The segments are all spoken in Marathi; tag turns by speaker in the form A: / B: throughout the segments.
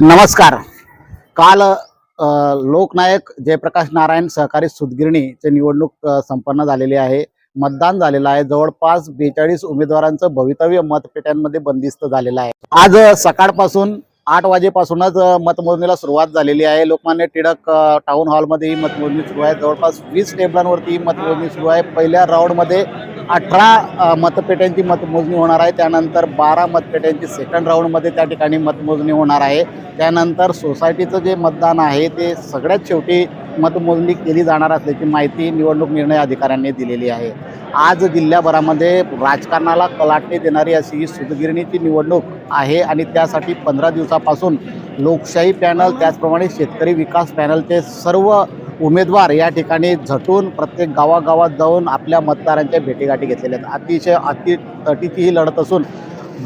A: नमस्कार. काल लोकनायक जयप्रकाश नारायण सहकारी सुतगिरणीचे निवडणूक संपन्न झालेली आहे. मतदान झालेलं आहे. जवळपास बेचाळीस उमेदवारांचं भवितव्य मतपेट्यांमध्ये बंदिस्त झालेलं आहे. आज सकाळपासून आठ वाजेपासूनच मतमोजणीला सुरुवात झालेली आहे. लोकमान्य टिळक टाऊन टाउन हॉलमध्ये ही मतमोजणी सुरू आहे. जवळपास वीस टेबलांवरती ही मतमोजणी सुरू आहे. पहिल्या राऊंडमध्ये अठरा मतपेट्यांची मतमोजणी होणार आहे. त्यानंतर बारा मतपेट्यांची सेकंड राऊंडमध्ये त्या ठिकाणी मतमोजणी होणार आहे. त्यानंतर सोसायटीचं जे मतदान आहे ते सगळ्यात शेवटी मतमोजणी केली जाणार असल्याची माहिती निवडणूक निर्णय अधिकाऱ्यांनी दिलेली आहे. आज जिल्ह्याभरामध्ये राजकारणाला कलाटणी देणारी अशी ही सुतगिरणीची निवडणूक आहे आणि त्यासाठी पंधरा दिवसापासून लोकशाही पॅनल त्याचप्रमाणे शेतकरी विकास पॅनलचे सर्व उमेदवार या ठिकाणी झटून प्रत्येक गावागावात जाऊन आपल्या मतदारांच्या भेटीगाठी घेतलेल्या आहेत. अतिशय अति तटीची ही लढत असून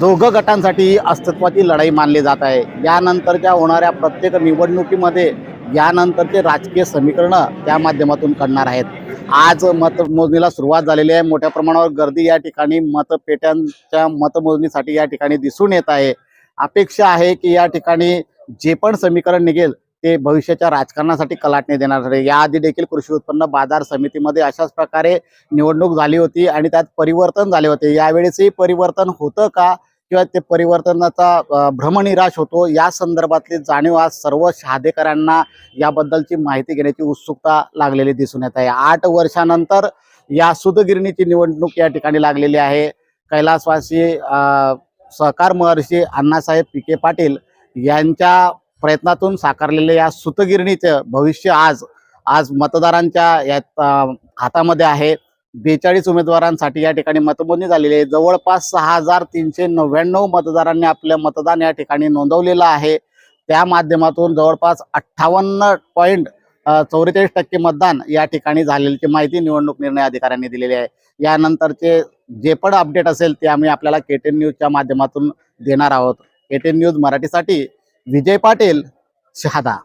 A: दोघं गटांसाठी ही अस्तित्वाची लढाई मानली जात आहे. यानंतरच्या होणाऱ्या प्रत्येक निवडणुकीमध्ये यानंतरचे राजकीय समीकरणं त्या माध्यमातून करणार आहेत. आज मतमोजणीला सुरुवात झालेली आहे. मोठ्या प्रमाणावर गर्दी या ठिकाणी मतपेट्यांच्या मतमोजणीसाठी या ठिकाणी दिसून येत आहे. अपेक्षा आहे की या ठिकाणी जे पण समीकरण निघेल ते भविष्याच्या राजकारणासाठी कलाटणी देणार आहे याआधी देखील कृषी उत्पन्न बाजार समितीमध्ये अशाच प्रकारे निवडणूक झाली होती आणि त्यात परिवर्तन झाले होते. यावेळेसही परिवर्तन होतं का किंवा ते परिवर्तनाचा भ्रमनिराश होतो? या संदर्भातली जाणीव आज सर्व शहादेकरांना याबद्दलची माहिती घेण्याची उत्सुकता लागलेली दिसून येत आहे. आठ वर्षानंतर या सुदगिरणीची निवडणूक या ठिकाणी लागलेली आहे. कैलासवासी सहकार महर्षी अण्णासाहेब पिके पाटील यांच्या प्रयत्नातून साकारलेले या सुतगिरणीचं भविष्य आज आज मतदारांच्या यात हातामध्ये आहे. बेचाळीस उमेदवारांसाठी या ठिकाणी मतमोजणी झालेली आहे. जवळपास सहा हजार तीनशे नव्याण्णव मतदारांनी आपलं मतदान या ठिकाणी नोंदवलेलं आहे. त्या माध्यमातून जवळपास अठ्ठावन्न पॉईंट चौवेचाळीस टक्के मतदान या ठिकाणी झालेल्याची माहिती निवडणूक निर्णय अधिकाऱ्यांनी दिलेली आहे. यानंतरचे जे पण अपडेट असेल ते आम्ही आपल्याला केटेन न्यूजच्या माध्यमातून देणार आहोत. केटेन न्यूज मराठीसाठी विजय पाटील शहादा.